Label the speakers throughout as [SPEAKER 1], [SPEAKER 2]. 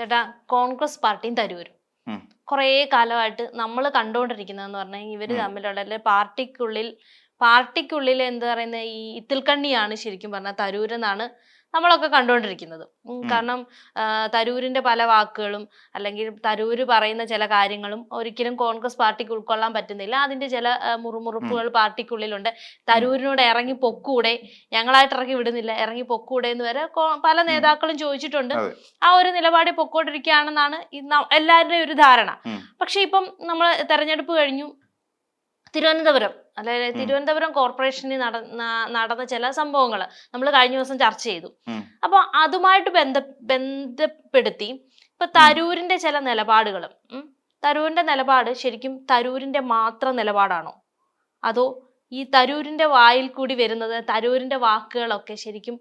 [SPEAKER 1] ചേട്ടാ കോൺഗ്രസ് പാർട്ടിയും തരൂരും. കുറേ കാലമായിട്ട് നമ്മൾ കണ്ടുകൊണ്ടിരിക്കുന്നതെന്ന് പറഞ്ഞാൽ ഇവർ തമ്മിലുള്ള അല്ലെ പാർട്ടിക്കുള്ളിൽ പാർട്ടിക്കുള്ളിൽ എന്താ പറയുന്ന ഈ ഇത്തിൽക്കണ്ണിയാണ് ശരിക്കും പറഞ്ഞാൽ തരൂരെന്നാണ് നമ്മളൊക്കെ കണ്ടുകൊണ്ടിരിക്കുന്നത്. കാരണം തരൂരിന്റെ പല വാക്കുകളും അല്ലെങ്കിൽ തരൂര് പറയുന്ന ചില കാര്യങ്ങളും ഒരിക്കലും കോൺഗ്രസ് പാർട്ടിക്ക് ഉൾക്കൊള്ളാൻ പറ്റുന്നില്ല. അതിന്റെ ചില മുറുമുറുപ്പുകൾ പാർട്ടിക്കുള്ളിലുണ്ട്. തരൂരിനോട് ഇറങ്ങി പൊക്കൂടെ ഞങ്ങളായിട്ട് ഇറങ്ങി വിടുന്നില്ല ഇറങ്ങി പൊക്കൂടെ എന്ന് വരെ പല നേതാക്കളും ചോദിച്ചിട്ടുണ്ട്. ആ ഒരു നിലപാടിൽ പൊക്കോണ്ടിരിക്കുകയാണെന്നാണ് എല്ലാവരുടെയും ഒരു ധാരണ. പക്ഷെ ഇപ്പം നമ്മൾ തെരഞ്ഞെടുപ്പ് കഴിഞ്ഞു. തിരുവനന്തപുരം അതായത്. തിരുവനന്തപുരം കോർപ്പറേഷനിൽ നടന്ന നടന്ന ചില സംഭവങ്ങൾ നമ്മൾ കഴിഞ്ഞ ദിവസം ചർച്ച ചെയ്തു. അപ്പൊ അതുമായിട്ട് ബന്ധ ബന്ധപ്പെടുത്തി ഇപ്പൊ തരൂരിന്റെ ചില നിലപാടുകളും തരൂരിന്റെ നിലപാട് ശരിക്കും തരൂരിന്റെ മാത്രം നിലപാടാണോ? അതോ ഈ തരൂരിന്റെ വായിൽ കൂടി വരുന്നത് തരൂരിന്റെ വാക്കുകളൊക്കെ ശരിക്കും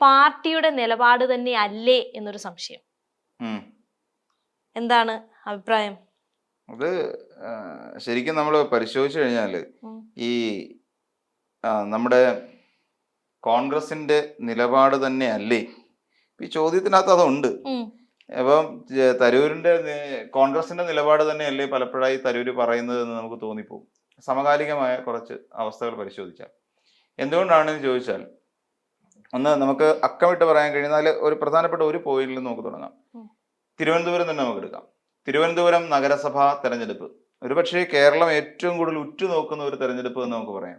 [SPEAKER 1] പാർട്ടിയുടെ നിലപാട് തന്നെ അല്ലേ എന്നൊരു സംശയം? എന്താണ് അഭിപ്രായം?
[SPEAKER 2] അത് ശരിക്കും നമ്മൾ പരിശോധിച്ചു കഴിഞ്ഞാൽ ഈ നമ്മുടെ കോൺഗ്രസിന്റെ നിലപാട് തന്നെ അല്ലേ ഈ ചോദ്യത്തിനകത്ത് അതുണ്ട്. അപ്പം തരൂരിന്റെ കോൺഗ്രസിന്റെ നിലപാട് തന്നെയല്ലേ പലപ്പോഴായി തരൂര് പറയുന്നത് എന്ന് നമുക്ക് തോന്നിപ്പോകും. സമകാലികമായ കുറച്ച് അവസ്ഥകൾ പരിശോധിച്ചാൽ. എന്തുകൊണ്ടാണെന്ന് ചോദിച്ചാൽ ഒന്ന് നമുക്ക് അക്കമിട്ട് പറയാൻ കഴിയുന്ന ഒരു പ്രധാനപ്പെട്ട ഒരു പോയിന്റിൽ നമുക്ക് തുടങ്ങാം. തിരുവനന്തപുരം തന്നെ നമുക്ക് എടുക്കാം. തിരുവനന്തപുരം നഗരസഭാ തെരഞ്ഞെടുപ്പ്. ഒരുപക്ഷെ കേരളം ഏറ്റവും കൂടുതൽ ഉറ്റുനോക്കുന്ന ഒരു തെരഞ്ഞെടുപ്പ് എന്ന് നമുക്ക് പറയാം.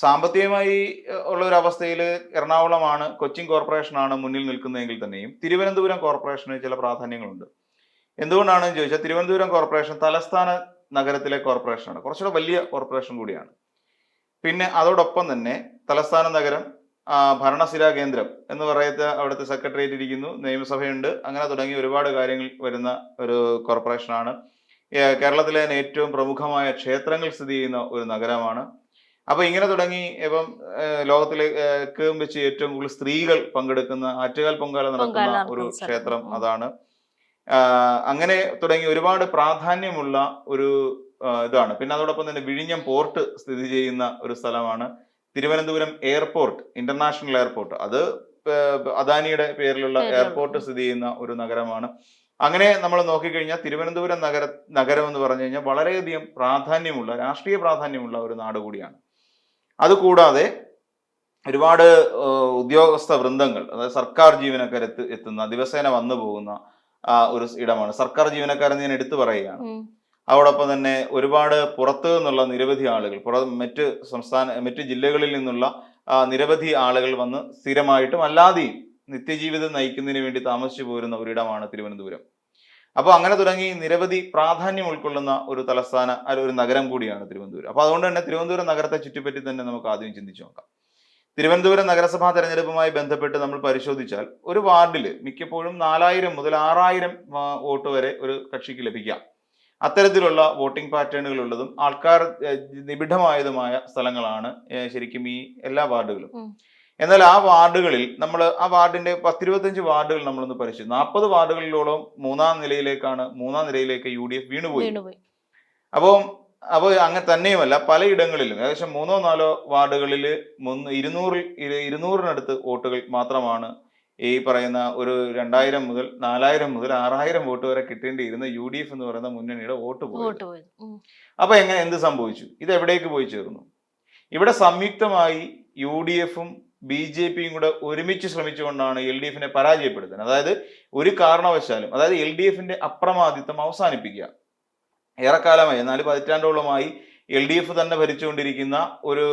[SPEAKER 2] സാമ്പത്തികമായി ഉള്ള ഒരു അവസ്ഥയിൽ എറണാകുളമാണ് കൊച്ചിൻ കോർപ്പറേഷനാണ് മുന്നിൽ നിൽക്കുന്നതെങ്കിൽ തന്നെയും തിരുവനന്തപുരം കോർപ്പറേഷന് ചില പ്രാധാന്യങ്ങളുണ്ട്. എന്തുകൊണ്ടാണെന്ന് ചോദിച്ചാൽ തിരുവനന്തപുരം കോർപ്പറേഷൻ തലസ്ഥാന നഗരത്തിലെ കോർപ്പറേഷനാണ്. കുറച്ചുകൂടെ വലിയ കോർപ്പറേഷൻ കൂടിയാണ്. പിന്നെ അതോടൊപ്പം തന്നെ തലസ്ഥാന നഗരം ഭരണസിരാ കേന്ദ്രം എന്ന് പറയത്ത് അവിടുത്തെ സെക്രട്ടേറിയറ്റ് ഇരിക്കുന്നു. നിയമസഭയുണ്ട്. അങ്ങനെ തുടങ്ങി ഒരുപാട് കാര്യങ്ങൾ വരുന്ന ഒരു കോർപ്പറേഷനാണ് കേരളത്തിലെ ഏറ്റവും പ്രമുഖമായ ക്ഷേത്രങ്ങൾ സ്ഥിതി ചെയ്യുന്ന ഒരു നഗരമാണ്. അപ്പൊ ഇങ്ങനെ തുടങ്ങി ഇപ്പം ലോകത്തിലേക്ക് വെച്ച് ഏറ്റവും കൂടുതൽ സ്ത്രീകൾ പങ്കെടുക്കുന്ന ആറ്റുകാൽ പൊങ്കാല നടക്കുന്ന ഒരു ക്ഷേത്രം അതാണ്. അങ്ങനെ തുടങ്ങി ഒരുപാട് പ്രാധാന്യമുള്ള ഒരു ഇതാണ്. പിന്നെ അതോടൊപ്പം തന്നെ വിഴിഞ്ഞം പോർട്ട് സ്ഥിതി ചെയ്യുന്ന ഒരു സ്ഥലമാണ്. Thiruvananthapuram airport international airport. അത് അദാനിയുടെ പേരിലുള്ള. എയർപോർട്ട് സ്ഥിതി ചെയ്യുന്ന ഒരു നഗരമാണ്. അങ്ങനെ നമ്മൾ നോക്കിക്കഴിഞ്ഞാൽ തിരുവനന്തപുരം നഗര നഗരം എന്ന് പറഞ്ഞു കഴിഞ്ഞാൽ വളരെയധികം പ്രാധാന്യമുള്ള രാഷ്ട്രീയ പ്രാധാന്യമുള്ള ഒരു നാട് കൂടിയാണ്. അതുകൂടാതെ ഒരുപാട് ഉദ്യോഗസ്ഥ വൃന്ദങ്ങൾ അതായത് സർക്കാർ ജീവനക്കാർ എത്ത് എത്തുന്ന ദിവസേന വന്നു പോകുന്ന ആ, ഒരു ഇടമാണ്. സർക്കാർ ജീവനക്കാരെന്ന് ഞാൻ എടുത്തു പറയുകയാണ്. അതോടൊപ്പം തന്നെ ഒരുപാട് പുറത്തു നിന്നുള്ള നിരവധി ആളുകൾ പുറ മറ്റ് സംസ്ഥാന മറ്റ് ജില്ലകളിൽ നിന്നുള്ള നിരവധി ആളുകൾ വന്ന് സ്ഥിരമായിട്ടും അല്ലാതെയും നിത്യജീവിതം നയിക്കുന്നതിന് വേണ്ടി താമസിച്ചു പോരുന്ന ഒരിടമാണ് തിരുവനന്തപുരം. അപ്പോൾ അങ്ങനെ തുടങ്ങി നിരവധി പ്രാധാന്യം ഉൾക്കൊള്ളുന്ന ഒരു തലസ്ഥാന ഒരു നഗരം കൂടിയാണ് തിരുവനന്തപുരം. അപ്പോൾ അതുകൊണ്ട് തന്നെ തിരുവനന്തപുരം നഗരത്തെ ചുറ്റിപ്പറ്റി തന്നെ നമുക്ക് ആദ്യം ചിന്തിച്ചു നോക്കാം. തിരുവനന്തപുരം നഗരസഭാ തെരഞ്ഞെടുപ്പുമായി ബന്ധപ്പെട്ട് നമ്മൾ പരിശോധിച്ചാൽ ഒരു വാർഡിൽ മിക്കപ്പോഴും നാലായിരം മുതൽ ആറായിരം വോട്ട് വരെ ഒരു കക്ഷിക്ക് ലഭിക്കാം. അത്തരത്തിലുള്ള വോട്ടിംഗ് പാറ്റേണുകൾ ഉള്ളതും ആൾക്കാർ നിബിഡമായതുമായ സ്ഥലങ്ങളാണ് ശരിക്കും ഈ എല്ലാ വാർഡുകളും. എന്നാൽ ആ വാർഡുകളിൽ നമ്മൾ ആ വാർഡിന്റെ പത്തിരുപത്തഞ്ച് വാർഡുകൾ നമ്മളൊന്ന് പരിശോധിച്ചു നാൽപ്പത് വാർഡുകളിലോളം മൂന്നാം നിലയിലേക്കാണ് മൂന്നാം നിലയിലേക്ക് യു ഡി എഫ് വീണുപോയി. അപ്പോൾ അപ്പോൾ അങ്ങനെ തന്നെയുമല്ല പലയിടങ്ങളിലും ഏകദേശം മൂന്നോ നാലോ വാർഡുകളിൽ ഇരുന്നൂറിൽ ഇരു- ഇരുന്നൂറിനടുത്ത് വോട്ടുകൾ മാത്രമാണ് ഈ പറയുന്ന ഒരു രണ്ടായിരം മുതൽ നാലായിരം മുതൽ ആറായിരം വോട്ട് വരെ കിട്ടേണ്ടിയിരുന്ന യു ഡി എഫ് എന്ന് പറയുന്ന മുന്നണിയുടെ വോട്ട് പോയി. അപ്പൊ എങ്ങനെ എന്ത് സംഭവിച്ചു? ഇത് എവിടേക്ക് പോയി ചേർന്നു? ഇവിടെ സംയുക്തമായി യു ഡി എഫും ബി ജെ പിയും കൂടെ ഒരുമിച്ച് ശ്രമിച്ചുകൊണ്ടാണ് എൽ ഡി എഫിനെ പരാജയപ്പെടുത്തുന്നത്. അതായത് ഒരു കാരണവശാലും അതായത് എൽ ഡി എഫിന്റെ അപ്രമാദിത്വം അവസാനിപ്പിക്കുക. ഏറെക്കാലമായി നാല് പതിറ്റാണ്ടോളമായി എൽ ഡി എഫ് തന്നെ ഭരിച്ചുകൊണ്ടിരിക്കുന്ന ഒരു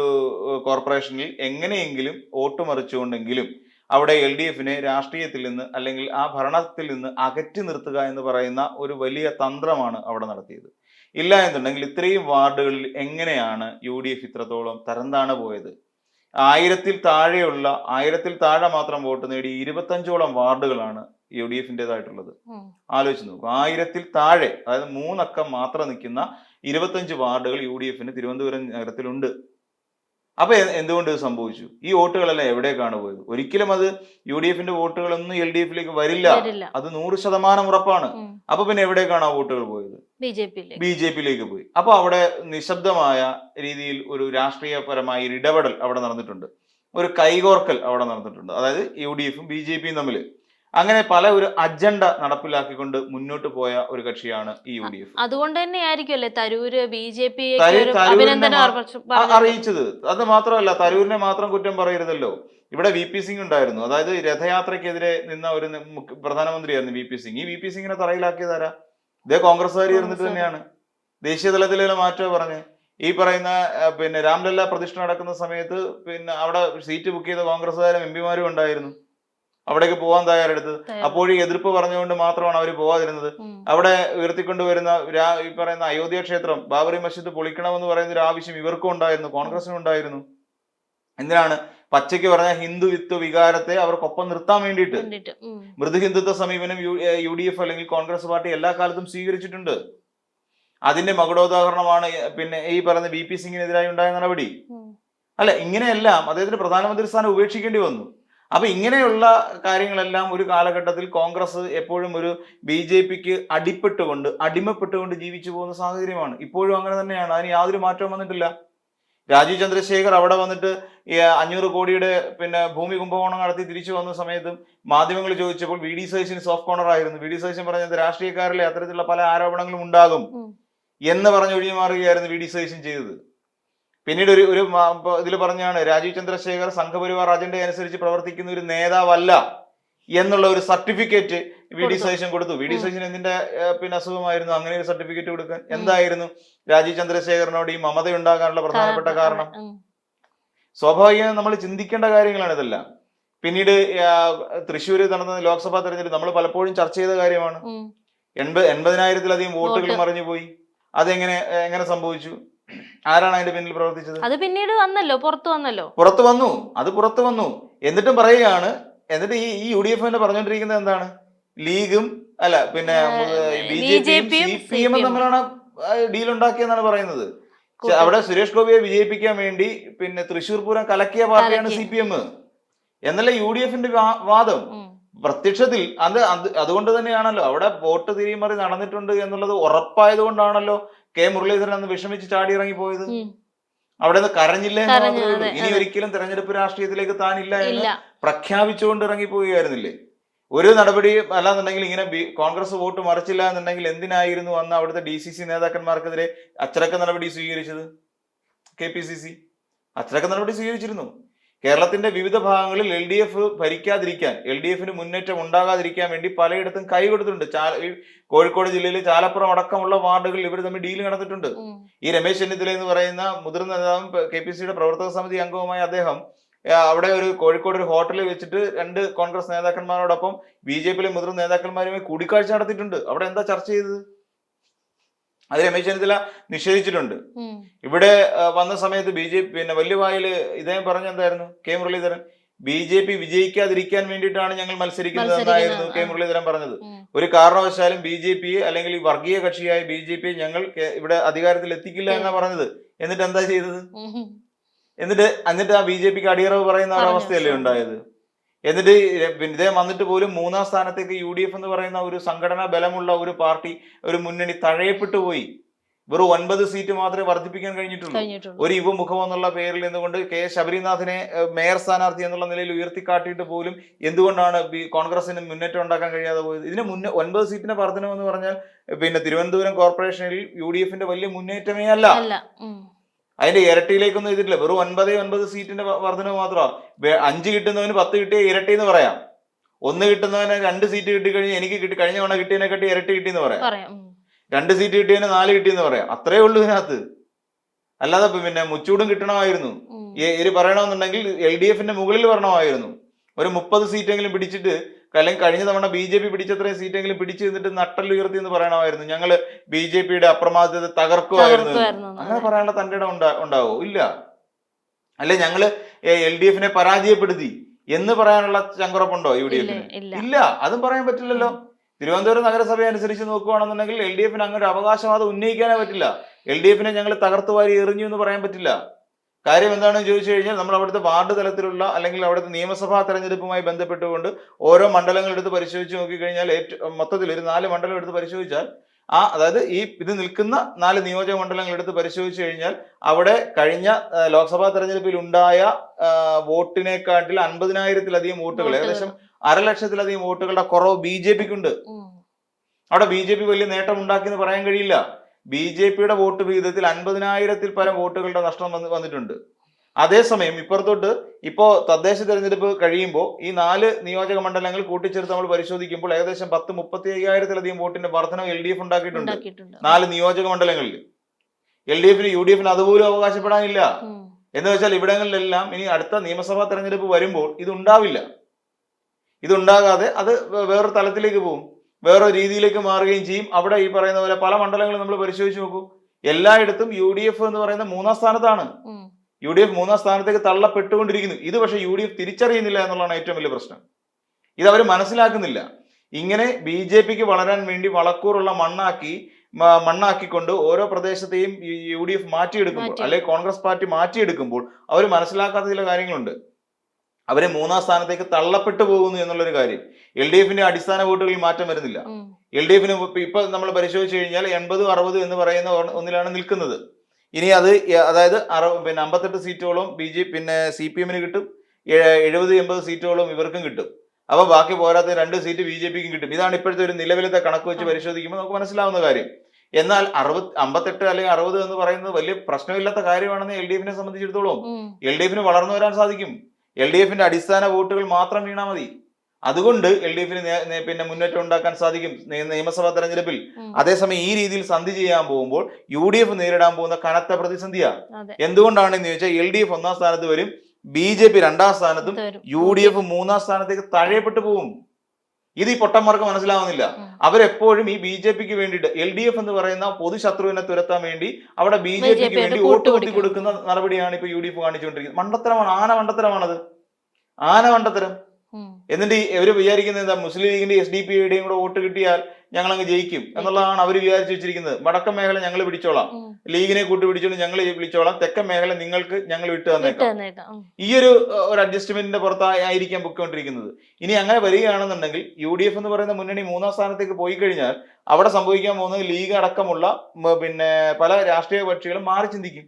[SPEAKER 2] കോർപ്പറേഷനിൽ എങ്ങനെയെങ്കിലും വോട്ട് മറിച്ചുകൊണ്ടെങ്കിലും അവിടെ എൽ ഡി എഫിനെ രാഷ്ട്രീയത്തിൽ നിന്ന് അല്ലെങ്കിൽ ആ ഭരണത്തിൽ നിന്ന് അകറ്റി നിർത്തുക എന്ന് പറയുന്ന ഒരു വലിയ തന്ത്രമാണ് അവിടെ നടത്തിയത്. ഇല്ല എന്നുണ്ടെങ്കിൽ ഇത്രയും വാർഡുകളിൽ എങ്ങനെയാണ് യു ഡി എഫ് ഇത്രത്തോളം തരംതാണ പോയത്? ആയിരത്തിൽ താഴെയുള്ള ആയിരത്തിൽ താഴെ മാത്രം വോട്ട് നേടി ഇരുപത്തഞ്ചോളം വാർഡുകളാണ് യു ഡി
[SPEAKER 1] എഫിന്റെതായിട്ടുള്ളത്.
[SPEAKER 2] ആലോചിച്ച് നോക്കും. ആയിരത്തിൽ താഴെ അതായത് മൂന്നക്കം മാത്രം നിൽക്കുന്ന ഇരുപത്തഞ്ച് വാർഡുകൾ യു ഡി എഫിന് തിരുവനന്തപുരം നഗരത്തിലുണ്ട്. അപ്പൊ എന്തുകൊണ്ട് ഇത് സംഭവിച്ചു? ഈ വോട്ടുകളെല്ലാം എവിടേക്കാണ് പോയത്? ഒരിക്കലും അത് യു ഡി എഫിന്റെ വോട്ടുകളൊന്നും എൽ ഡി എഫിലേക്ക് വരില്ല. അത് നൂറ് ശതമാനം ഉറപ്പാണ്. അപ്പൊ പിന്നെ എവിടേക്കാണ് ആ വോട്ടുകൾ പോയത്?
[SPEAKER 1] ബി ജെ പിയിലേക്ക്.
[SPEAKER 2] ബി ജെ പിയിലേക്ക് പോയി. അപ്പൊ അവിടെ നിശബ്ദമായ രീതിയിൽ ഒരു രാഷ്ട്രീയപരമായ ഒരു ഇടപെടൽ അവിടെ നടന്നിട്ടുണ്ട്. ഒരു കൈകോർക്കൽ അവിടെ നടന്നിട്ടുണ്ട്. അതായത് യു ഡി എഫും ബി ജെ പിയും തമ്മിൽ അങ്ങനെ പല ഒരു അജണ്ട നടപ്പിലാക്കിക്കൊണ്ട് മുന്നോട്ട് പോയ ഒരു കക്ഷിയാണ് ഈ യു ഡി എഫ്.
[SPEAKER 1] അതുകൊണ്ട് തന്നെ ആയിരിക്കുമല്ലേ തരൂര് ബി ജെ പി.
[SPEAKER 2] അറിയിച്ചത്. അത് മാത്രമല്ല തരൂരിനെ മാത്രം കുറ്റം പറയരുതല്ലോ. ഇവിടെ വി പി സിംഗ് ഉണ്ടായിരുന്നു. അതായത് രഥയാത്രക്കെതിരെ നിന്ന ഒരു പ്രധാനമന്ത്രിയായിരുന്നു വി പി സിംഗ്. ഈ വി പി സിംഗിനെ തറയിലാക്കിയതാരാ ഇതേ കോൺഗ്രസ്സുകാരി ഇരുന്നിട്ട് തന്നെയാണ്. ദേശീയ തലത്തിലുള്ള മാറ്റം പറഞ്ഞ്. ഈ പറയുന്ന പിന്നെ രാംലല്ല പ്രതിഷ്ഠ നടക്കുന്ന സമയത്ത് പിന്നെ അവിടെ സീറ്റ് ബുക്ക് ചെയ്ത കോൺഗ്രസ്സുകാരും എം പിമാരും ഉണ്ടായിരുന്നു. അവിടേക്ക് പോകാൻ തയ്യാറെടുത്തത്. അപ്പോഴും എതിർപ്പ് പറഞ്ഞുകൊണ്ട് മാത്രമാണ് അവർ പോകാതിരുന്നത്. അവിടെ ഉയർത്തിക്കൊണ്ടുവരുന്ന ഈ പറയുന്ന അയോധ്യ ക്ഷേത്രം ബാബറി മസ്ജിദ് പൊളിക്കണമെന്ന് പറയുന്ന ഒരു ആവശ്യം ഇവർക്കും ഉണ്ടായിരുന്നു കോൺഗ്രസിനും ഉണ്ടായിരുന്നു. എന്തിനാണ്? പച്ചയ്ക്ക് പറഞ്ഞ ഹിന്ദുവിത്വ വികാരത്തെ അവർക്കൊപ്പം നിർത്താൻ വേണ്ടിയിട്ട്. മൃദു ഹിന്ദുത്വ സമീപനം യു യു ഡി എഫ് അല്ലെങ്കിൽ കോൺഗ്രസ് പാർട്ടി എല്ലാ കാലത്തും സ്വീകരിച്ചിട്ടുണ്ട്. അതിന്റെ മകുടോദാഹരണമാണ് പിന്നെ ഈ പറയുന്ന വി പി സിംഗിനെതിരായി ഉണ്ടായ നടപടി. അല്ല ഇങ്ങനെയെല്ലാം അദ്ദേഹത്തിന് പ്രധാനമന്ത്രി സ്ഥാനം ഉപേക്ഷിക്കേണ്ടി വന്നു. അപ്പൊ ഇങ്ങനെയുള്ള കാര്യങ്ങളെല്ലാം ഒരു കാലഘട്ടത്തിൽ കോൺഗ്രസ് എപ്പോഴും ഒരു ബി ജെ പിക്ക് അടിപ്പെട്ടുകൊണ്ട് അടിമപ്പെട്ടുകൊണ്ട് ജീവിച്ചു പോകുന്ന സാഹചര്യമാണ്. ഇപ്പോഴും അങ്ങനെ തന്നെയാണ്. അതിന് യാതൊരു മാറ്റവും വന്നിട്ടില്ല. രാജീവ് ചന്ദ്രശേഖർ അവിടെ വന്നിട്ട് ഈ അഞ്ഞൂറ് കോടിയുടെ പിന്നെ ഭൂമി കുംഭകോണം നടത്തി തിരിച്ചു വന്ന സമയത്തും മാധ്യമങ്ങൾ ചോദിച്ചപ്പോൾ വി ഡി സൈസിന് സോഫ്റ്റ് കോർണർ ആയിരുന്നു. വി ഡി സൈസിൻ പറഞ്ഞത് രാഷ്ട്രീയക്കാരിലെ അത്തരത്തിലുള്ള പല ആരോപണങ്ങളും ഉണ്ടാകും എന്ന് പറഞ്ഞ് ഒഴിഞ്ഞു മാറുകയായിരുന്നു വി ഡി സൈസിൻ ചെയ്തത്. പിന്നീട് ഒരു ഒരു ഇതിൽ പറഞ്ഞാണ് രാജീവ് ചന്ദ്രശേഖർ സംഘപരിവാർ അജണ്ട അനുസരിച്ച് പ്രവർത്തിക്കുന്ന ഒരു നേതാവല്ല എന്നുള്ള ഒരു സർട്ടിഫിക്കറ്റ് വി ഡി. സതീശൻ കൊടുത്തു. വി ഡി സതീശൻ എന്തിന്റെ പിന്നെ അസുഖമായിരുന്നു? അങ്ങനെ ഒരു സർട്ടിഫിക്കറ്റ് കൊടുക്കാൻ എന്തായിരുന്നു? രാജീവ് ചന്ദ്രശേഖരനോട് ഈ മമത ഉണ്ടാകാനുള്ള പ്രധാനപ്പെട്ട കാരണം? സ്വാഭാവികം നമ്മൾ ചിന്തിക്കേണ്ട കാര്യങ്ങളാണ് ഇതെല്ലാം. പിന്നീട് തൃശ്ശൂരിൽ നടന്ന ലോക്സഭാ തെരഞ്ഞെടുപ്പ് നമ്മൾ പലപ്പോഴും ചർച്ച ചെയ്ത കാര്യമാണ്. എൺപത് എൺപതിനായിരത്തിലധികം വോട്ടുകൾ
[SPEAKER 1] വോട്ട്.
[SPEAKER 2] മറിഞ്ഞു പോയി അതെങ്ങനെ എങ്ങനെ സംഭവിച്ചു? ആരാണ് അതിന്റെ പിന്നിൽ പ്രവർത്തിച്ചത്?
[SPEAKER 1] അത് പിന്നീട് വന്നല്ലോ പുറത്തു വന്നല്ലോ.
[SPEAKER 2] പുറത്തു വന്നു അത് പുറത്തു വന്നു. എന്നിട്ടും പറയുകയാണ് എന്നിട്ട് ഈ ഈ യു ഡി എഫ് തന്നെ പറഞ്ഞുകൊണ്ടിരിക്കുന്നത് എന്താണ്? ലീഗും അല്ല പിന്നെ ബി ജെ പിയും സി പി എമ്മും തമ്മിലാണ് ഡീൽ ഉണ്ടാക്കിയെന്നാണ് പറയുന്നത്. അവിടെ സുരേഷ് ഗോപിയെ വിജയിപ്പിക്കാൻ വേണ്ടി പിന്നെ തൃശൂർ പൂരം കലക്കിയ പാർട്ടിയാണ്. C P M. എന്നല്ല യു ഡി എഫിന്റെ വാദം. പ്രത്യക്ഷത്തിൽ അത് അത് അതുകൊണ്ട് തന്നെയാണല്ലോ. അവിടെ വോട്ട് തിരിമറി നടന്നിട്ടുണ്ട് എന്നുള്ളത് ഉറപ്പായത് കൊണ്ടാണല്ലോ കെ മുരളീധരൻ അന്ന് വിഷമിച്ച് ചാടി ഇറങ്ങി പോയത്
[SPEAKER 1] ഉം.
[SPEAKER 2] അവിടെ നിന്ന് കരഞ്ഞില്ല ഇനി ഒരിക്കലും തെരഞ്ഞെടുപ്പ് രാഷ്ട്രീയത്തിലേക്ക് താനില്ല എന്ന് പ്രഖ്യാപിച്ചുകൊണ്ട് ഇറങ്ങിപ്പോവുകയായിരുന്നില്ലേ? ഒരു നടപടി അല്ലാന്നുണ്ടെങ്കിൽ ഇങ്ങനെ കോൺഗ്രസ് വോട്ട് മറിച്ചില്ല എന്നുണ്ടെങ്കിൽ എന്തിനായിരുന്നു അന്ന് അവിടുത്തെ ഡി സി സി നേതാക്കന്മാർക്കെതിരെ അച്ചടക്ക നടപടി സ്വീകരിച്ചത്? K P C C. അച്ചടക്ക നടപടി സ്വീകരിച്ചിരുന്നു. കേരളത്തിന്റെ വിവിധ ഭാഗങ്ങളിൽ എൽ ഡി എഫ് ഭരിക്കാതിരിക്കാൻ എൽ ഡി എഫിന് മുന്നേറ്റം ഉണ്ടാകാതിരിക്കാൻ വേണ്ടി പലയിടത്തും കൈ കൊടുത്തിട്ടുണ്ട്. ചാല ഈ കോഴിക്കോട് ജില്ലയിൽ ചാലപ്പുറം അടക്കമുള്ള വാർഡുകളിൽ ഇവർ തമ്മിൽ ഡീൽ നടന്നിട്ടുണ്ട്. ഈ രമേശ് ചെന്നിത്തല എന്ന് പറയുന്ന മുതിർന്ന നേതാവും കെ പി സിയുടെ പ്രവർത്തക സമിതി അംഗവുമായ അദ്ദേഹം അവിടെ ഒരു കോഴിക്കോട് ഒരു ഹോട്ടലിൽ വെച്ചിട്ട് രണ്ട് കോൺഗ്രസ് നേതാക്കന്മാരോടൊപ്പം ബി ജെ പിയിലെ മുതിർന്ന നേതാക്കന്മാരുമായി കൂടിക്കാഴ്ച നടത്തിയിട്ടുണ്ട്. അവിടെ എന്താ ചർച്ച ചെയ്തത്? അത് രമേശ് ചെന്നിത്തല നിഷേധിച്ചിട്ടുണ്ട്. ഇവിടെ വന്ന സമയത്ത് ബി ജെ പി പിന്നെ വല്യവായിൽ ഇദ്ദേഹം പറഞ്ഞ എന്തായിരുന്നു K Muraleedharan. B J P വിജയിക്കാതിരിക്കാൻ വേണ്ടിയിട്ടാണ് ഞങ്ങൾ മത്സരിക്കുന്നത് എന്നായിരുന്നു കെ. മുരളീധരൻ പറഞ്ഞത്. ഒരു കാരണവശാലും ബി ജെ പിയെ അല്ലെങ്കിൽ ഈ വർഗീയ കക്ഷിയായ ബി ജെ പിയെ ഞങ്ങൾ ഇവിടെ അധികാരത്തിൽ എത്തിക്കില്ല എന്നാ പറഞ്ഞത്. എന്നിട്ട് എന്താ ചെയ്തത്? എന്നിട്ട് എന്നിട്ട് ആ ബി ജെ പിക്ക് അടിയറവ് പറയുന്ന ഒരവസ്ഥയല്ലേ ഉണ്ടായത്? എന്നിട്ട് ഇദ്ദേഹം വന്നിട്ട് പോലും മൂന്നാം സ്ഥാനത്തേക്ക് യു ഡി എഫ് എന്ന് പറയുന്ന ഒരു സംഘടനാ ബലമുള്ള ഒരു പാർട്ടി ഒരു മുന്നണി തഴയപ്പെട്ടു പോയി. വെറും ഒൻപത് സീറ്റ് മാത്രമേ വർദ്ധിപ്പിക്കാൻ കഴിഞ്ഞിട്ടുള്ളൂ. ഒരു യുവമുഖം എന്നുള്ള പേരിൽ നിന്നുകൊണ്ട് കെ ശബരിനാഥിനെ മേയർ സ്ഥാനാർത്ഥി എന്നുള്ള നിലയിൽ ഉയർത്തിക്കാട്ടിയിട്ട് പോലും എന്തുകൊണ്ടാണ് കോൺഗ്രസിന് മുന്നേറ്റം ഉണ്ടാക്കാൻ കഴിയാതെ പോയത്? ഇതിന് മുന്നേ ഒൻപത് സീറ്റിന്റെ വർധനം എന്ന് പറഞ്ഞാൽ പിന്നെ തിരുവനന്തപുരം കോർപ്പറേഷനിൽ യു ഡി എഫിന്റെ വലിയ മുന്നേറ്റമേ അല്ല. അതിന്റെ ഇരട്ടിയിലേക്കൊന്നും ഇതിട്ടില്ല വെറും ഒൻപത് ഒൻപത് സീറ്റിന്റെ വർധനവ് മാത്രമാണ്. അഞ്ച് കിട്ടുന്നവന് പത്ത് കിട്ടിയ ഇരട്ടി എന്ന് പറയാം. ഒന്ന് കിട്ടുന്നവന് രണ്ട് സീറ്റ് കിട്ടി കിട്ടിക്കഴിഞ്ഞാൽ എനിക്ക് കിട്ടി കഴിഞ്ഞ തവണ കിട്ടിയതിനെ കട്ടി ഇരട്ടി കിട്ടി എന്ന് പറയാം. രണ്ട് സീറ്റ് കിട്ടിയതിന് നാല് കിട്ടിയെന്ന് പറയാം. അത്രേ ഉള്ളൂ ഇതിനകത്ത്. അല്ലാതെ പിന്നെ മുച്ചൂടും കിട്ടണമായിരുന്നു. ഇവർ പറയണമെന്നുണ്ടെങ്കിൽ എൽ ഡി എഫിന്റെ മുകളിൽ വരണമായിരുന്നു. ഒരു മുപ്പത് സീറ്റെങ്കിലും പിടിച്ചിട്ട് അല്ലെങ്കിൽ കഴിഞ്ഞ തവണ ബി ജെ പി പിടിച്ചത്രയും സീറ്റെങ്കിലും പിടിച്ചു നിന്നിട്ട് നട്ടലുയർത്തി എന്ന് പറയണമായിരുന്നു. ഞങ്ങൾ ബി ജെ പിയുടെ അപ്രമാദിത തകർക്കുമായിരുന്നു. അങ്ങനെ പറയാനുള്ള തന്റെ ഇടം ഉണ്ടാ ഉണ്ടാവോ? ഇല്ല. അല്ലെ ഞങ്ങൾ എൽ ഡി എഫിനെ പരാജയപ്പെടുത്തി എന്ന് പറയാനുള്ള ചങ്കുറപ്പുണ്ടോ യു ഡി എഫിന്?
[SPEAKER 1] ഇല്ല
[SPEAKER 2] ഇല്ല. അതും പറയാൻ പറ്റില്ലല്ലോ. തിരുവനന്തപുരം നഗരസഭ അനുസരിച്ച് നോക്കുകയാണെന്നുണ്ടെങ്കിൽ എൽ ഡി എഫിന് അങ്ങനെ ഒരു അവകാശവാദം ഉന്നയിക്കാനേ പറ്റില്ല. എൽ ഡി എഫിനെ ഞങ്ങൾ തകർത്തുവാരി എറിഞ്ഞു എന്ന് പറയാൻ പറ്റില്ല. കാര്യം എന്താണെന്ന് ചോദിച്ചു കഴിഞ്ഞാൽ നമ്മൾ അവിടുത്തെ വാർഡ് തലത്തിലുള്ള അല്ലെങ്കിൽ അവിടുത്തെ നിയമസഭാ തെരഞ്ഞെടുപ്പുമായി ബന്ധപ്പെട്ടുകൊണ്ട് ഓരോ മണ്ഡലങ്ങൾ എടുത്ത് പരിശോധിച്ച് നോക്കിക്കഴിഞ്ഞാൽ ഏറ്റവും മൊത്തത്തിൽ ഒരു നാല് മണ്ഡലം എടുത്ത് പരിശോധിച്ചാൽ ആ അതായത് ഈ ഇത് നിൽക്കുന്ന നാല് നിയോജക മണ്ഡലങ്ങൾ എടുത്ത് പരിശോധിച്ചു കഴിഞ്ഞാൽ അവിടെ കഴിഞ്ഞ ലോക്സഭാ തെരഞ്ഞെടുപ്പിൽ ഉണ്ടായ വോട്ടിനെക്കാട്ടിൽ അൻപതിനായിരത്തിലധികം വോട്ടുകൾ. ഏകദേശം അരലക്ഷത്തിലധികം വോട്ടുകളുടെ കുറവ് ബി ജെ പിക്കുണ്ട്. അവിടെ ബി ജെ പി വലിയ നേട്ടം ഉണ്ടാക്കിയെന്ന് പറയാൻ കഴിയില്ല. ബി ജെ പിയുടെ വോട്ട് വിഹിതത്തിൽ അൻപതിനായിരത്തിൽ പരം വോട്ടുകളുടെ നഷ്ടം വന്ന് വന്നിട്ടുണ്ട്. അതേസമയം ഇപ്പുറത്തോട്ട് ഇപ്പോൾ തദ്ദേശ തെരഞ്ഞെടുപ്പ് കഴിയുമ്പോൾ ഈ നാല് നിയോജക മണ്ഡലങ്ങൾ കൂട്ടിച്ചേർത്ത് നമ്മൾ പരിശോധിക്കുമ്പോൾ ഏകദേശം പത്ത് മുപ്പത്തി അയ്യായിരത്തിലധികം വോട്ടിന്റെ വർധനം എൽ ഡി എഫ് ഉണ്ടാക്കിയിട്ടുണ്ട്. നാല് നിയോജക മണ്ഡലങ്ങളിൽ. എൽ ഡി എഫിന് യു ഡി എഫിന് അതുപോലും അവകാശപ്പെടാനില്ല. എന്ന് വെച്ചാൽ ഇവിടങ്ങളിലെല്ലാം ഇനി അടുത്ത നിയമസഭാ തെരഞ്ഞെടുപ്പ് വരുമ്പോൾ ഇതുണ്ടാവില്ല. ഇതുണ്ടാകാതെ അത് വേറൊരു തലത്തിലേക്ക് പോകും. വേറൊരു രീതിയിലേക്ക് മാറുകയും ചെയ്യും. അവിടെ ഈ പറയുന്ന പോലെ പല മണ്ഡലങ്ങളും നമ്മൾ പരിശോധിച്ച് നോക്കൂ. എല്ലായിടത്തും യു ഡി എഫ് എന്ന് പറയുന്ന മൂന്നാം സ്ഥാനത്താണ്. യു ഡി എഫ് മൂന്നാം സ്ഥാനത്തേക്ക് തള്ളപ്പെട്ടുകൊണ്ടിരിക്കുന്നു. ഇത് പക്ഷേ യു ഡി എഫ് തിരിച്ചറിയുന്നില്ല എന്നുള്ളതാണ് ഏറ്റവും വലിയ പ്രശ്നം. ഇത് അവർ മനസ്സിലാക്കുന്നില്ല. ഇങ്ങനെ ബി ജെ പിക്ക് വളരാൻ വേണ്ടി വളക്കൂറുള്ള മണ്ണാക്കി മണ്ണാക്കിക്കൊണ്ട് ഓരോ പ്രദേശത്തെയും യു ഡി എഫ് മാറ്റിയെടുക്കുമ്പോൾ അല്ലെങ്കിൽ കോൺഗ്രസ് പാർട്ടി മാറ്റിയെടുക്കുമ്പോൾ അവർ മനസ്സിലാക്കാത്ത ചില കാര്യങ്ങളുണ്ട്. അവരെ മൂന്നാം സ്ഥാനത്തേക്ക് തള്ളപ്പെട്ടു പോകുന്നു എന്നുള്ളൊരു കാര്യം. എൽ ഡി എഫിന്റെ അടിസ്ഥാന വോട്ടുകളിൽ മാറ്റം വരുന്നില്ല. എൽ ഡി എഫിന് ഇപ്പൊ നമ്മൾ പരിശോധിച്ചു കഴിഞ്ഞാൽ എൺപതും അറുപതും എന്ന് പറയുന്ന ഒന്നിലാണ് നിൽക്കുന്നത്. ഇനി അത് അതായത് അറു പിന്നെ അമ്പത്തെട്ട് സീറ്റോളം ബി ജെ പിന്നെ സി പി എമ്മിന് കിട്ടും. എഴുപത് എൺപത് സീറ്റോളം ഇവർക്കും കിട്ടും. അപ്പൊ ബാക്കി പോരാത്ത രണ്ട് സീറ്റ് ബി ജെ പിക്കും കിട്ടും. ഇതാണ് ഇപ്പോഴത്തെ ഒരു നിലവിലത്തെ കണക്ക് വെച്ച്. പരിശോധിക്കുമ്പോൾ നമുക്ക് മനസ്സിലാവുന്ന കാര്യം. എന്നാൽ അറുപത് അമ്പത്തെട്ട് അല്ലെങ്കിൽ അറുപത് എന്ന് പറയുന്നത് വലിയ പ്രശ്നമില്ലാത്ത കാര്യമാണെന്ന് എൽ ഡി എഫിനെ സംബന്ധിച്ചിടത്തോളം. എൽ ഡി എഫിന് വളർന്നു വരാൻ സാധിക്കും. എൽ ഡി എഫിന്റെ അടിസ്ഥാന വോട്ടുകൾ മാത്രം വീണാൽ മതി. അതുകൊണ്ട് എൽ ഡി എഫിന് പിന്നെ മുന്നേറ്റം ഉണ്ടാക്കാൻ സാധിക്കും. നിയമസഭാ തെരഞ്ഞെടുപ്പിൽ. അതേസമയം ഈ രീതിയിൽ സന്ധി ചെയ്യാൻ പോകുമ്പോൾ യു ഡി എഫ് നേരിടാൻ പോകുന്ന കനത്ത പ്രതിസന്ധിയാ.
[SPEAKER 1] എന്തുകൊണ്ടാണ്
[SPEAKER 2] എന്തുകൊണ്ടാണെന്ന് ചോദിച്ചാൽ എൽ ഡി എഫ് ഒന്നാം സ്ഥാനത്ത് വരും ബി ജെ പി രണ്ടാം സ്ഥാനത്തും യു ഡി എഫ് മൂന്നാം സ്ഥാനത്തേക്ക് തഴയപ്പെട്ടു പോകും. ഇത് ഈ പൊട്ടന്മാർക്ക് മനസ്സിലാവുന്നില്ല. അവരെപ്പോഴും ഈ ബി ജെ പിക്ക് വേണ്ടിയിട്ട് എൽ ഡി എഫ് എന്ന് പറയുന്ന പൊതുശത്രുവിനെ തുരത്താൻ വേണ്ടി അവിടെ ബി ജെ പിക്ക് വേണ്ടി വോട്ട് കുത്തി കൊടുക്കുന്ന നടപടിയാണ് ഇപ്പൊ യു ഡി എഫ് കാണിച്ചുകൊണ്ടിരിക്കുന്നത്. മണ്ടത്തരമാണ് ആന മണ്ടത്തരമാണത്. ആന മണ്ടത്തരം. എന്നിട്ട് ഈ ഇവർ വിചാരിക്കുന്നത് എന്താ മുസ്ലിം ലീഗിന്റെ എസ് ഡി പിയുടെയും കൂടെ വോട്ട് കിട്ടിയാൽ ഞങ്ങൾ അങ്ങ് ജയിക്കും. എന്നുള്ളതാണ് അവർ വിചാരിച്ചു വെച്ചിരിക്കുന്നത്. വടക്കൻ മേഖല ഞങ്ങൾ പിടിച്ചോളാം. ലീഗിനെ കൂട്ടി പിടിച്ചോണ്ട് ഞങ്ങൾ പിടിച്ചോളാം തെക്കൻ മേഖല നിങ്ങൾക്ക് ഞങ്ങൾ വിട്ടു തന്നേക്കാം. ഈ ഒരു ഒരു അഡ്ജസ്റ്റ്മെന്റിന്റെ പുറത്തായിരിക്കാം പൊയ്ക്കൊണ്ടിരിക്കുന്നത്. ഇനി അങ്ങനെ വരികയാണെന്നുണ്ടെങ്കിൽ യു ഡി എഫ് എന്ന് പറയുന്ന മുന്നണി മൂന്നാം സ്ഥാനത്തേക്ക് പോയി കഴിഞ്ഞാൽ അവിടെ സംഭവിക്കാൻ പോകുന്നത് ലീഗ് അടക്കമുള്ള പിന്നെ പല രാഷ്ട്രീയ കക്ഷികളും മാറി ചിന്തിക്കും.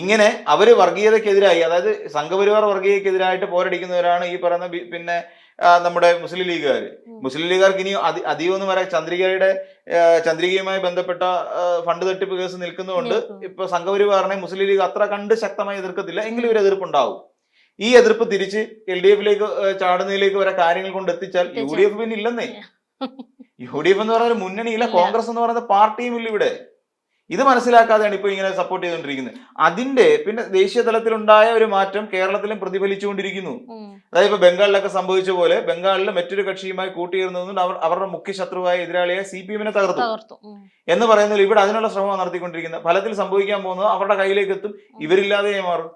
[SPEAKER 2] ഇങ്ങനെ അവർ വർഗീയതക്കെതിരായി അതായത് സംഘപരിവാർ വർഗീയതക്കെതിരായിട്ട് പോരടിക്കുന്നവരാണ് ഈ പറയുന്ന പിന്നെ നമ്മുടെ മുസ്ലിം ലീഗുകാർ. മുസ്ലിം ലീഗുകാർക്ക് ഇനി അധി- അധികമൊന്നും വരാൻ ചന്ദ്രികയുടെ ചന്ദ്രികയുമായി ബന്ധപ്പെട്ട ഫണ്ട് തട്ടിപ്പ് കേസ് നിൽക്കുന്നതുകൊണ്ട്
[SPEAKER 1] നിൽക്കും.
[SPEAKER 2] ഇപ്പൊ സംഘപരിവാറിനെ മുസ്ലിം ലീഗ് അത്ര കണ്ട് ശക്തമായി എതിർക്കത്തില്ല. എങ്കിലും ഒരു എതിർപ്പ് ഉണ്ടാവും ഈ എതിർപ്പ് തിരിച്ച് എൽ ഡി എഫിലേക്ക് ചാടുന്നതിലേക്ക് വരെ കാര്യങ്ങൾ കൊണ്ട് എത്തിച്ചാൽ യു ഡി എഫ് പിന്നെ ഇല്ലെന്നേ. യു ഡി എഫ് എന്ന് പറയുന്ന മുന്നണിയില്ല. കോൺഗ്രസ് എന്ന് പറയുന്ന പാർട്ടിയും ഇല്ല ഇവിടെ. ഇത് മനസ്സിലാക്കാതെയാണ് ഇപ്പൊ ഇങ്ങനെ സപ്പോർട്ട് ചെയ്തുകൊണ്ടിരിക്കുന്നത്. അതിന്റെ പിന്നെ ദേശീയ തലത്തിലുണ്ടായ ഒരു മാറ്റം കേരളത്തിലും പ്രതിഫലിച്ചുകൊണ്ടിരിക്കുന്നു. അതായത് ഇപ്പൊ ബംഗാളിലൊക്കെ സംഭവിച്ച പോലെ ബംഗാളിലെ മറ്റൊരു കക്ഷിയുമായി കൂട്ടിയിരുന്നതുകൊണ്ട് അവർ അവരുടെ മുഖ്യ ശത്രുവായ എതിരാളിയെ സി പി എമ്മിനെ തകർത്തു. എന്ന് പറയുന്നതിൽ ഇവിടെ അതിനുള്ള ശ്രമം നടത്തിക്കൊണ്ടിരിക്കുന്നത്. ഫലത്തിൽ സംഭവിക്കാൻ പോകുന്നത് അവരുടെ കയ്യിലേക്ക് എത്തും. ഇവരില്ലാതെ മാറും.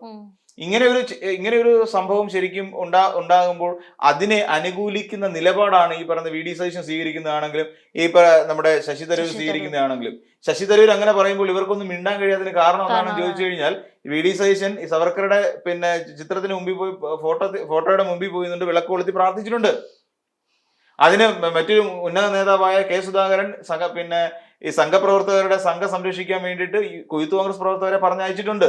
[SPEAKER 2] ഇങ്ങനെ ഒരു ഇങ്ങനെ ഒരു സംഭവം ശരിക്കും ഉണ്ടാ ഉണ്ടാകുമ്പോൾ അതിനെ അനുകൂലിക്കുന്ന നിലപാടാണ് ഈ പറയുന്ന വി ഡി സതീശൻ സ്വീകരിക്കുന്നതാണെങ്കിലും ഈ നമ്മുടെ ശശി തരൂർ സ്വീകരിക്കുന്നതാണെങ്കിലും. ശശി തരൂർ അങ്ങനെ പറയുമ്പോൾ ഇവർക്കൊന്നും മിണ്ടാൻ കഴിയാത്തതിന് കാരണം എന്താണെന്ന് ചോദിച്ചു കഴിഞ്ഞാൽ വി ഡി സതീശൻ ഈ സവർക്കറുടെ പിന്നെ ചിത്രത്തിന് മുമ്പിൽ പോയി ഫോട്ടോ ഫോട്ടോയുടെ മുമ്പിൽ പോയി നിന്നുകൊണ്ട് വിളക്ക് കൊളുത്തി പ്രാർത്ഥിച്ചിട്ടുണ്ട്. അതിന് മറ്റൊരു ഉന്നത നേതാവായ കെ സുധാകരൻ സംഘ പിന്നെ ഈ സംഘപ്രവർത്തകരുടെ സംഘം സംരക്ഷിക്കാൻ വേണ്ടിയിട്ട് ഈ കൊയ്ത്ത് കോൺഗ്രസ് പ്രവർത്തകരെ പറഞ്ഞയച്ചിട്ടുണ്ട്.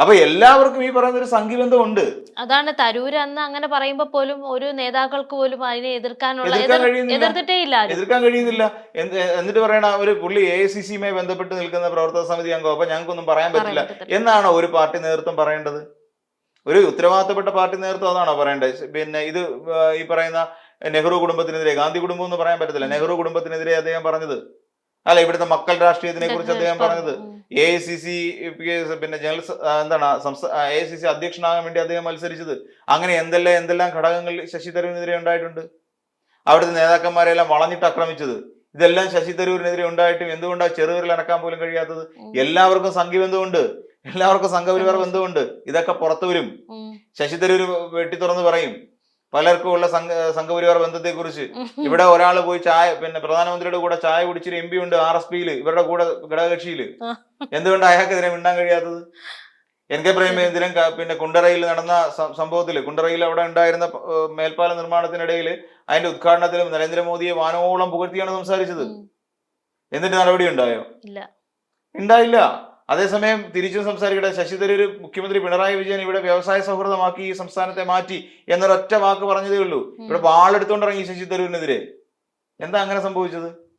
[SPEAKER 2] അപ്പൊ എല്ലാവർക്കും ഈ പറയുന്ന ഒരു സംഘിബന്ധം ഉണ്ട്
[SPEAKER 1] അതാണ് തരൂർ അന്ന് അങ്ങനെ പറയുമ്പോ പോലും ഒരു നേതാക്കൾക്ക് പോലും അതിനെ എതിർക്കാനുള്ള
[SPEAKER 2] എതിർക്കാൻ കഴിയുന്നില്ല.
[SPEAKER 1] എതിർത്തിട്ടേ ഇല്ല ആരും.
[SPEAKER 2] എതിർക്കാൻ കഴിയുന്നില്ല. എന്ത് എന്നിട്ട് പറയണ ഒരു പുള്ളി എ സി സിയുമായി ബന്ധപ്പെട്ട് നിൽക്കുന്ന പ്രവർത്തക സമിതി അംഗം. അപ്പൊ ഞങ്ങൾക്കൊന്നും പറയാൻ പറ്റില്ല.
[SPEAKER 1] എന്നാണ്
[SPEAKER 2] എന്നാണോ ഒരു പാർട്ടി നേതൃത്വം പറയേണ്ടത്? ഒരു ഉത്തരവാദിത്തപ്പെട്ട പാർട്ടി നേതൃത്വം അതാണോ പറയേണ്ടത്? പിന്നെ ഇത് ഈ പറയുന്ന നെഹ്റു കുടുംബത്തിനെതിരെ ഗാന്ധി കുടുംബം എന്ന് പറയാൻ പറ്റത്തില്ല. നെഹ്റു കുടുംബത്തിനെതിരെ അദ്ദേഹം പറഞ്ഞത് അല്ല ഇവിടുത്തെ മക്കൾ രാഷ്ട്രീയത്തിനെ കുറിച്ച് അദ്ദേഹം പറഞ്ഞത്. എ ഐ സി സി പിന്നെ ജനറൽ എന്താണ് എ ഐ സി സി അധ്യക്ഷനാകാൻ വേണ്ടി അദ്ദേഹം മത്സരിച്ചത്. അങ്ങനെ എന്തെല്ലാം എന്തെല്ലാം ഘടകങ്ങൾ ശശി തരൂരിനെതിരെ ഉണ്ടായിട്ടുണ്ട്? അവിടുത്തെ നേതാക്കന്മാരെല്ലാം വളഞ്ഞിട്ട് ആക്രമിച്ചത്. ഇതെല്ലാം ശശി തരൂരിനെതിരെ ഉണ്ടായിട്ടും എന്തുകൊണ്ടാണ് ചെറുവിരൽ അനക്കാൻ പോലും കഴിയാത്തത്. എല്ലാവർക്കും സംഘബന്ധമുണ്ട്. എല്ലാവർക്കും സംഘപരിവാർ ബന്ധമുണ്ട്. ഇതൊക്കെ പുറത്തു വരും. ശശി തരൂർ വെട്ടി തുറന്ന് പറയും. പലർക്കും ഉള്ള സംഘ സംഘപരിവാർ
[SPEAKER 1] ബന്ധത്തെക്കുറിച്ച്.
[SPEAKER 2] ഇവിടെ ഒരാൾ പോയി ചായ പിന്നെ പ്രധാനമന്ത്രിയുടെ കൂടെ ചായ കുടിച്ചൊരു എം പി ഉണ്ട് ആർ എസ് പിയിൽ ഇവരുടെ കൂടെ ഘടകകക്ഷിയിൽ. എന്തുകൊണ്ട് അയാൾക്കെതിരെ മിണ്ടാൻ കഴിയാത്തത്? എൻ കെ പ്രേമചന്ദ്രൻ ക- പിന്നെ കുണ്ടറയിൽ നടന്ന സംഭവത്തിൽ കുണ്ടറയിൽ അവിടെ ഉണ്ടായിരുന്ന മേൽപ്പാല നിർമ്മാണത്തിനിടയിൽ അതിന്റെ ഉദ്ഘാടനത്തിലും നരേന്ദ്രമോദിയെ വാനോളം പുകഴ്ത്തിയാണ് സംസാരിച്ചത്. എന്നിട്ട് നടപടി ഉണ്ടായോ?
[SPEAKER 1] ഇല്ല.
[SPEAKER 2] ഉണ്ടായില്ല. അതേസമയം തിരിച്ചു സംസാരിക്കട്ടെ. ശശി തരൂർ മുഖ്യമന്ത്രി പിണറായി വിജയൻ ഇവിടെ വ്യവസായ സൗഹൃദമാക്കി ഈ സംസ്ഥാനത്തെ മാറ്റി എന്നൊരൊറ്റ വാക്ക് പറഞ്ഞതേ ഉള്ളൂ. ഇവിടെ വാളെടുത്തോണ്ട് ഇറങ്ങി ശശി തരൂരിനെതിരെ. എന്താ അങ്ങനെ സംഭവിച്ചത്?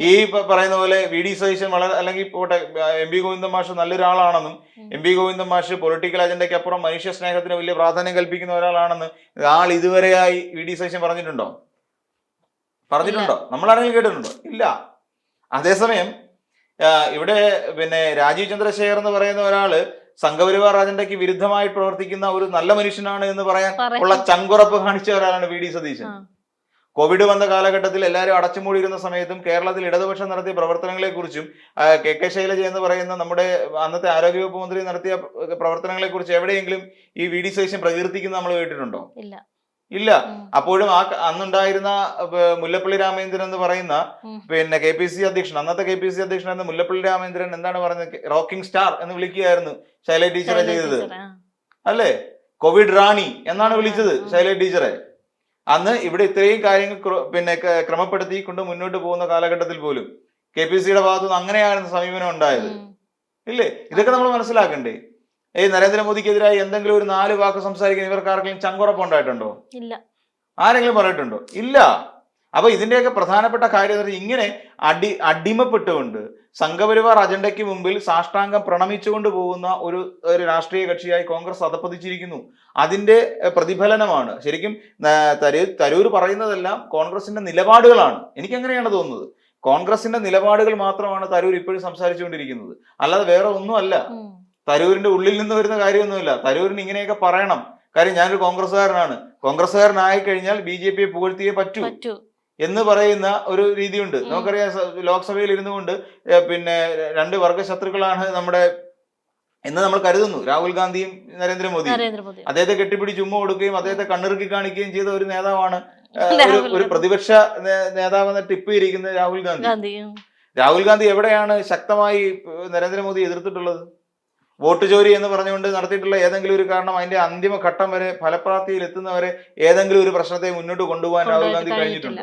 [SPEAKER 2] ഈ പറയുന്ന പോലെ വി ഡി സതീശൻ വളരെ അല്ലെങ്കിൽ പോട്ടെ എം പി ഗോവിന്ദൻ മാഷ് നല്ലൊരാളാണെന്നും. എം പി ഗോവിന്ദൻ മാഷ് പൊളിറ്റിക്കൽ അജണ്ടയ്ക്ക് അപ്പുറം മനുഷ്യ സ്നേഹത്തിന് വലിയ പ്രാധാന്യം കൽപ്പിക്കുന്ന ഒരാളാണെന്ന് ആൾ ഇതുവരെയായി വി ഡി സതീശൻ പറഞ്ഞിട്ടുണ്ടോ? പറഞ്ഞിട്ടുണ്ടോ? നമ്മളാരെങ്കിലും കേട്ടിട്ടുണ്ടോ? ഇല്ല. അതേസമയം ഇവിടെ പിന്നെ രാജീവ് ചന്ദ്രശേഖർ എന്ന് പറയുന്ന ഒരാൾ സംഘപരിവാർ അജണ്ടയ്ക്ക് വിരുദ്ധമായി പ്രവർത്തിക്കുന്ന ഒരു നല്ല മനുഷ്യനാണ് എന്ന് പറയാൻ ഉള്ള ചങ്കുറപ്പ് കാണിച്ച ഒരാളാണ് വി ഡി സതീശൻ. കോവിഡ് വന്ന കാലഘട്ടത്തിൽ എല്ലാവരും അടച്ചുമൂടിയിരുന്ന സമയത്തും കേരളത്തിൽ ഇടതുപക്ഷം നടത്തിയ പ്രവർത്തനങ്ങളെ കുറിച്ചും കെ കെ ശൈലജ എന്ന് പറയുന്ന നമ്മുടെ അന്നത്തെ ആരോഗ്യവകുപ്പ് മന്ത്രി നടത്തിയ പ്രവർത്തനങ്ങളെ കുറിച്ച് എവിടെയെങ്കിലും ഈ വി ഡി സതീശൻ പ്രകീർത്തിക്കുന്ന നമ്മൾ കേട്ടിട്ടുണ്ടോ?
[SPEAKER 1] ഇല്ല.
[SPEAKER 2] ഇല്ല. അപ്പോഴും ആ അന്നുണ്ടായിരുന്ന മുല്ലപ്പള്ളി രാമേന്ദ്രൻ എന്ന് പറയുന്ന പിന്നെ കെ പി സി അധ്യക്ഷൻ അന്നത്തെ കെ പി സി അധ്യക്ഷനായിരുന്ന മുല്ലപ്പള്ളി രാമേന്ദ്രൻ എന്താണ് പറയുന്നത് റോക്കിംഗ് സ്റ്റാർ എന്ന് വിളിക്കുകയായിരുന്നു ശൈല ടീച്ചറെ ചെയ്തത്. അല്ലേ? കോവിഡ് റാണി എന്നാണ് വിളിച്ചത് ശൈല ടീച്ചറെ. അന്ന് ഇവിടെ ഇത്രയും കാര്യങ്ങൾ പിന്നെ ക- ക്രമപ്പെടുത്തി കൊണ്ട് മുന്നോട്ട് പോകുന്ന കാലഘട്ടത്തിൽ പോലും കെ പി സിയുടെ ഭാഗത്തുനിന്ന് അങ്ങനെയായിരുന്നു സമീപനം ഉണ്ടായത്. ഇല്ലേ? ഇതൊക്കെ നമ്മൾ മനസ്സിലാക്കണ്ടേ? ഏയ് നരേന്ദ്രമോദിക്കെതിരായി എന്തെങ്കിലും ഒരു നാല് വാക്ക് സംസാരിക്കാൻ ഇവർക്ക് ആർക്കെങ്കിലും ചങ്കുറപ്പ് ഉണ്ടായിട്ടുണ്ടോ?
[SPEAKER 1] ഇല്ല.
[SPEAKER 2] ആരെങ്കിലും പറഞ്ഞിട്ടുണ്ടോ? ഇല്ല. അപ്പൊ ഇതിന്റെയൊക്കെ പ്രധാനപ്പെട്ട കാര്യം എന്ന് പറഞ്ഞാൽ ഇങ്ങനെ അടി അടിമപ്പെട്ടുകൊണ്ട് സംഘപരിവാർ അജണ്ടയ്ക്ക് മുമ്പിൽ സാഷ്ടാംഗം പ്രണമിച്ചുകൊണ്ട് പോകുന്ന ഒരു ഒരു രാഷ്ട്രീയ കക്ഷിയായി കോൺഗ്രസ് അധപ്പതിച്ചിരിക്കുന്നു. അതിന്റെ പ്രതിഫലനമാണ്. ശരിക്കും തരൂർ തരൂർ പറയുന്നതെല്ലാം കോൺഗ്രസിന്റെ നിലപാടുകളാണ്. എനിക്ക് അങ്ങനെയാണ് തോന്നുന്നത്. കോൺഗ്രസിന്റെ നിലപാടുകൾ മാത്രമാണ് തരൂർ ഇപ്പോഴും സംസാരിച്ചുകൊണ്ടിരിക്കുന്നത്. അല്ലാതെ വേറെ ഒന്നുമല്ല. തരൂരിന്റെ ഉള്ളിൽ നിന്ന് വരുന്ന കാര്യമൊന്നുമില്ല. തരൂരിന് ഇങ്ങനെയൊക്കെ പറയണം. കാര്യം ഞാനൊരു കോൺഗ്രസ്സുകാരനാണ്. കോൺഗ്രസ്സുകാരനായി കഴിഞ്ഞാൽ ബി ജെ പിയെ പുകഴ്ത്തിയേ പറ്റൂ എന്ന് പറയുന്ന ഒരു രീതിയുണ്ട്. നമുക്കറിയാം ലോക്സഭയിൽ ഇരുന്നു കൊണ്ട് പിന്നെ രണ്ട് വർഗ ശത്രുക്കളാണ് നമ്മുടെ എന്ന് നമ്മൾ കരുതുന്നു. രാഹുൽ ഗാന്ധിയും നരേന്ദ്രമോദിയും.
[SPEAKER 1] നരേന്ദ്രമോദി
[SPEAKER 2] അദ്ദേഹത്തെ കെട്ടിപ്പിടിച്ച് ഉമ്മ കൊടുക്കുകയും അദ്ദേഹത്തെ കണ്ണിറുക്കി കാണിക്കുകയും ചെയ്ത ഒരു നേതാവാണ് ഒരു ഒരു പ്രതിപക്ഷ നേതാവെന്ന ടിപ്പ് ഇരിക്കുന്ന രാഹുൽ ഗാന്ധി. രാഹുൽ ഗാന്ധി എവിടെയാണ് ശക്തമായി നരേന്ദ്രമോദി എതിർത്തിട്ടുള്ളത്? വോട്ട് ചോരി എന്ന് പറഞ്ഞുകൊണ്ട് നടത്തിയിട്ടുള്ള ഏതെങ്കിലും ഒരു കാരണം അതിന്റെ അന്തിമ ഘട്ടം വരെ ഫലപ്രാപ്തിയിൽ എത്തുന്നവരെ ഏതെങ്കിലും ഒരു പ്രശ്നത്തെ മുന്നോട്ട് കൊണ്ടുപോകാൻ രാഹുൽ ഗാന്ധി കഴിഞ്ഞിട്ടുണ്ട്.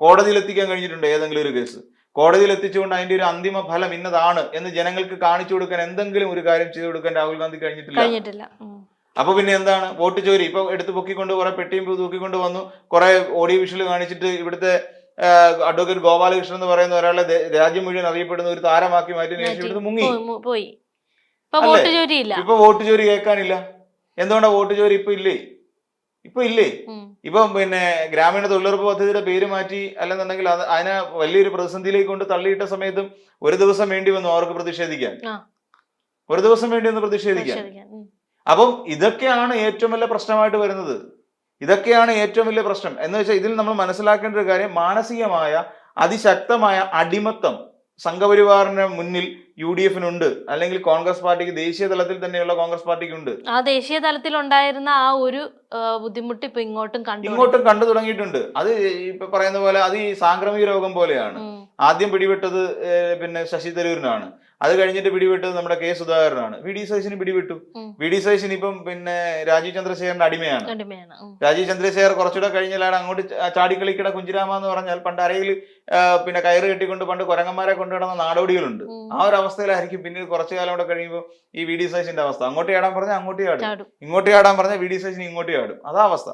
[SPEAKER 2] കോടതിയിൽ എത്തിക്കാൻ കഴിഞ്ഞിട്ടുണ്ട് ഏതെങ്കിലും ഒരു കേസ്? കോടതിയിൽ എത്തിച്ചുകൊണ്ട് അതിന്റെ ഒരു അന്തിമ ഫലം ഇന്നതാണ് എന്ന് ജനങ്ങൾക്ക് കാണിച്ചു കൊടുക്കാൻ എന്തെങ്കിലും ഒരു കാര്യം ചെയ്തു കൊടുക്കാൻ രാഹുൽ ഗാന്ധി കഴിഞ്ഞിട്ടില്ല. അപ്പൊ പിന്നെ എന്താണ്? വോട്ട് ചോരി. ഇപ്പൊ എടുത്തു പൊക്കിക്കൊണ്ട് കുറെ പെട്ടിയും തൂക്കിക്കൊണ്ട് വന്നു. കുറെ ഓഡിയോ വിഷ്വൽ കാണിച്ചിട്ട് ഇവിടുത്തെ അഡ്വക്കേറ്റ് ഗോപാലകൃഷ്ണൻ എന്ന് പറയുന്ന ഒരാളെ രാജ്യം മുഴുവൻ അറിയപ്പെടുന്ന ഒരു താരമാക്കി മാറ്റി ഇവിടുന്ന് മുങ്ങി.
[SPEAKER 1] പോയി, മു- പോയി ഇപ്പൊ
[SPEAKER 2] അല്ലേ?
[SPEAKER 1] വോട്ട്
[SPEAKER 2] ഇപ്പൊ വോട്ട് ചോരി കേൾക്കാനില്ല. എന്തുകൊണ്ടാ വോട്ട് ചോരി ഇപ്പൊ ഇല്ലേ? ഇപ്പൊ ഇല്ലേ? ഇപ്പം പിന്നെ ഗ്രാമീണ തൊഴിലുറപ്പ് പദ്ധതിയുടെ പേര് മാറ്റി അല്ലെന്നുണ്ടെങ്കിൽ അത് അതിനെ വലിയൊരു പ്രതിസന്ധിയിലേക്ക് കൊണ്ട് തള്ളിയിട്ട സമയത്തും ഒരു ദിവസം വേണ്ടി വന്നു അവർക്ക് പ്രതിഷേധിക്കാൻ. ഒരു ദിവസം വേണ്ടി വന്ന് പ്രതിഷേധിക്കാൻ. അപ്പം ഇതൊക്കെയാണ് ഏറ്റവും വലിയ പ്രശ്നമായിട്ട് വരുന്നത്. ഇതൊക്കെയാണ് ഏറ്റവും വലിയ പ്രശ്നം. എന്ന് വെച്ചാൽ ഇതിൽ നമ്മൾ മനസ്സിലാക്കേണ്ട ഒരു കാര്യം മാനസികമായ അതിശക്തമായ അടിമത്തം. സംഘപരിവാറിന് മുന്നിൽ യു ഡി എഫിനുണ്ട് അല്ലെങ്കിൽ കോൺഗ്രസ് പാർട്ടിക്ക് ദേശീയ തലത്തിൽ തന്നെയുള്ള കോൺഗ്രസ് പാർട്ടിക്ക് ഉണ്ട്
[SPEAKER 1] ആ ദേശീയ തലത്തിൽ ഉണ്ടായിരുന്ന ആ ഒരു ബുദ്ധിമുട്ട് ഇപ്പൊ ഇങ്ങോട്ടും കണ്ടു
[SPEAKER 2] ഇങ്ങോട്ടും കണ്ടു തുടങ്ങിയിട്ടുണ്ട്. അത് ഇപ്പൊ പറയുന്ന പോലെ അത് ഈ സാംക്രമിക രോഗം പോലെയാണ്. ആദ്യം പിടിവിട്ടത് പിന്നെ ശശി തരൂരിനാണ്. അത് കഴിഞ്ഞിട്ട് പിടിവിട്ടത് നമ്മുടെ കെ സുധാകരനാണ്. വി ഡി സതീശന്
[SPEAKER 1] പിടിവിട്ടു.
[SPEAKER 2] വി ഡി സതീശൻ ഇപ്പം പിന്നെ രാജീവ് ചന്ദ്രശേഖരന്റെ അടിമയാണ്. രാജീവ് ചന്ദ്രശേഖർ കുറച്ചുകൂടെ കഴിഞ്ഞാലാണ് അങ്ങോട്ട് ചാടിക്കളിക്കട കുഞ്ചിരാമ എന്ന് പറഞ്ഞാൽ പണ്ട് അരയിൽ പിന്നെ കയറ് കെട്ടിക്കൊണ്ട് പണ്ട് കൊരങ്ങന്മാരെ കൊണ്ടുവിടുന്ന നാടോടികളുണ്ട്. ആ ഒരു അവസ്ഥയിലായിരിക്കും പിന്നീട് കുറച്ചു കാലം കൂടെ കഴിയുമ്പോൾ ഈ വി ഡി സതീശന്റെ അവസ്ഥ. അങ്ങോട്ട് ചാടാൻ പറഞ്ഞാൽ അങ്ങോട്ട്
[SPEAKER 1] ചാടും.
[SPEAKER 2] ഇങ്ങോട്ട് ചാടാൻ പറഞ്ഞാൽ വി ഡി സതീശൻ ഇങ്ങോട്ട് ചാടും. അതാ അവസ്ഥ.